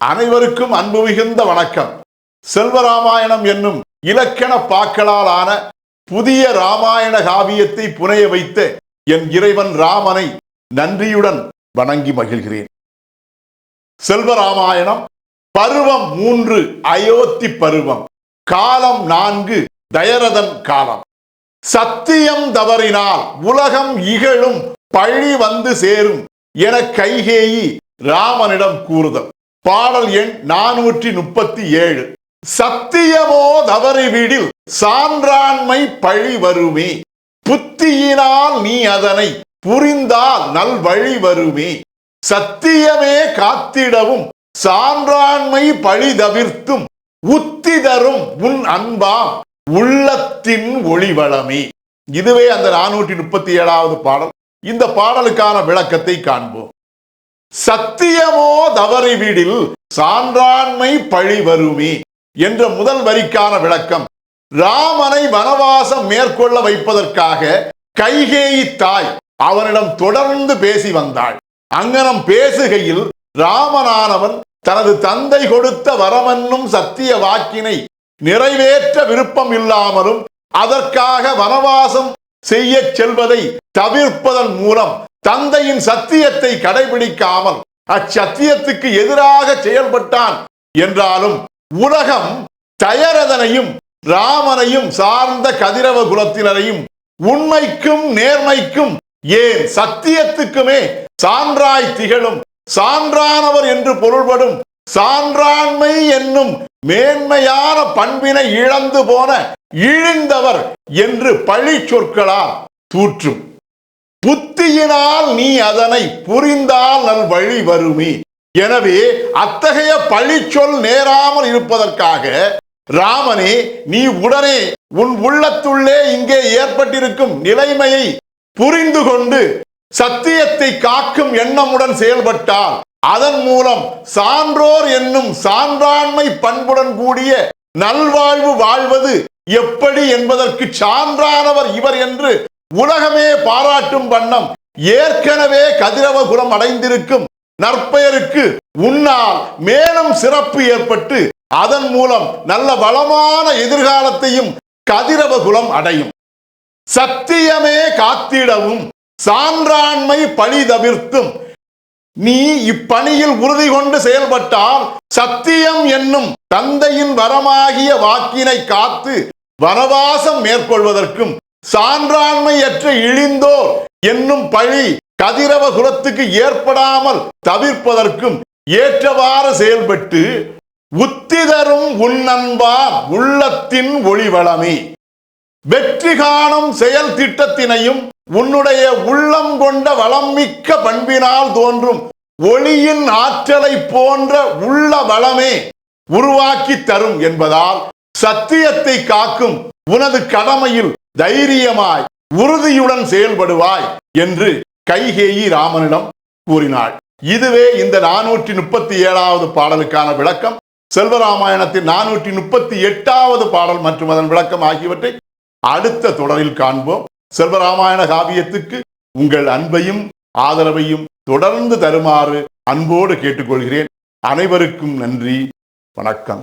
அனைவருக்கும் அன்பு மிகுந்த வணக்கம். செல்வராமாயணம் என்னும் இலக்கண பாக்களால் ஆன புதிய ராமாயண காவியத்தை புனைய வைத்த என் இறைவன் ராமனை நன்றியுடன் வணங்கி மகிழ்கிறேன். செல்வராமாயணம் பருவம் மூன்று அயோத்தி பருவம் காலம் நான்கு தயரதன் காலம். சத்தியம் தவறினால் உலகம் இகழும் பழி வந்து சேரும் என கைகேயி ராமனிடம் கூறுதல். பாடல் எண் நானூற்றி முப்பத்தி ஏழு. சத்தியமோ தவறி வீடில் சான்றாண்மை பழி வருமே. புத்தியினால் நீ அதனை புரிந்தால் நல் வழி வருமே. சத்தியமே காத்திடவும் சான்றாண்மை பழி தவிர்த்தும் உத்தி தரும் உன் அன்பாம் உள்ளத்தின் ஒளிவளமே. இதுவே அந்த நானூற்றி முப்பத்தி ஏழாவது பாடல். இந்த பாடலுக்கான விளக்கத்தை காண்போம். சத்தியமோ தவறி வீடில் சான்றாண்மை பழி வருமே என்ற முதல் வரிக்கான விளக்கம். ராமனை வனவாசம் மேற்கொள்ள வைப்பதற்காக கைகேயி தாய் அவனிடம் தொடர்ந்து பேசி வந்தாள். அங்கனம் பேசுகையில் ராமனானவன் தனது தந்தை கொடுத்த வரமென்னும் சத்திய வாக்கினை நிறைவேற்ற விருப்பம் இல்லாமலும் அதற்காக வனவாசம் செய்ய செல்வதை தவிர்ப்பதன் மூலம் தந்தையின் சத்தியத்தை கடைபிடிக்காமல் அச்சத்தியத்துக்கு எதிராக செயல்பட்டான் என்றாலும் உலகம் தயரதனையும் ராமனையும் சார்ந்த கதிரவ குலத்தினரையும் உண்மைக்கும் நேர்மைக்கும் ஏன் சத்தியத்துக்குமே சான்றாய் திகழும் சான்றானவர் என்று பொருள்படும் சான்றாண்மை என்னும் மேன்மையான பண்பினை இழந்து போன இழிந்தவர் என்று பழி சொற்களால் தூற்றும். புத்தியினால் நீ அதனை புரிந்தால் நல் வழி வருமே. எனவே அத்தகைய பழிச்சொல் நேராமல் இருப்பதற்காக ராமனே நீ உடனே உன் உள்ளத்துள்ளே இங்கே ஏற்பட்டிருக்கும் நிலைமையை புரிந்து கொண்டு சத்தியத்தை காக்கும் எண்ணமுடன் செயல்பட்டால் அதன் மூலம் சான்றோர் என்னும் சான்றாண்மை பண்புடன் கூடிய நல்வாழ்வு வாழ்வது எப்படி என்பதற்கு சான்றானவர் இவர் என்று உலகமே பாராட்டும் வண்ணம். ஏற்கனவே கதிரவகுலம் அடைந்திருக்கும் நற்பெயருக்கு உன்னால் மேலும் சிறப்பு ஏற்பட்டு அதன் மூலம் நல்ல வளமான எதிர்காலத்தையும் கதிரவ குலம் அடையும். சத்தியமே காத்திடவும் சான்றாண்மை பழி தவிர்த்தும். நீ இப்பணியில் உறுதி கொண்டு செயல்பட்டால் சத்தியம் என்னும் தந்தையின் வரமாகிய வாக்கினை காத்து வனவாசம் மேற்கொள்வதற்கும் சான்றாண்மையற்ற இழிந்தோர் என்னும் பழி கதிரவ குலத்துக்கு ஏற்படாமல் தவிர்ப்பதற்கும் ஏற்றவாறு செயல்பட்டு உத்திதரும் உன்னன்பா உள்ளத்தின் ஒளிவளமே. வெற்றி காணும் செயல் திட்டத்தினையும் உன்னுடைய உள்ளம் கொண்ட வளம்மிக்க பண்பினால் தோன்றும் ஒளியின் ஆற்றலை போன்ற உள்ள வளமே உருவாக்கி தரும் என்பதால் சத்தியத்தை காக்கும் உனது கடமையில் தைரியமாய் உறுதியுடன் செயல்படுவாய் என்று கைகேயி ராமனிடம் கூறினாள். இதுவே இந்த நானூற்றி முப்பத்தி ஏழாவது பாடலுக்கான விளக்கம். செல்வராமாயணத்தின் நானூற்றி முப்பத்தி எட்டாவது பாடல் மற்றும் அதன் விளக்கம் ஆகியவற்றை அடுத்த தொடரில் காண்போம். செல்வராமாயண காவியத்துக்கு உங்கள் அன்பையும் ஆதரவையும் தொடர்ந்து தருமாறு அன்போடு கேட்டுக்கொள்கிறேன். அனைவருக்கும் நன்றி வணக்கம்.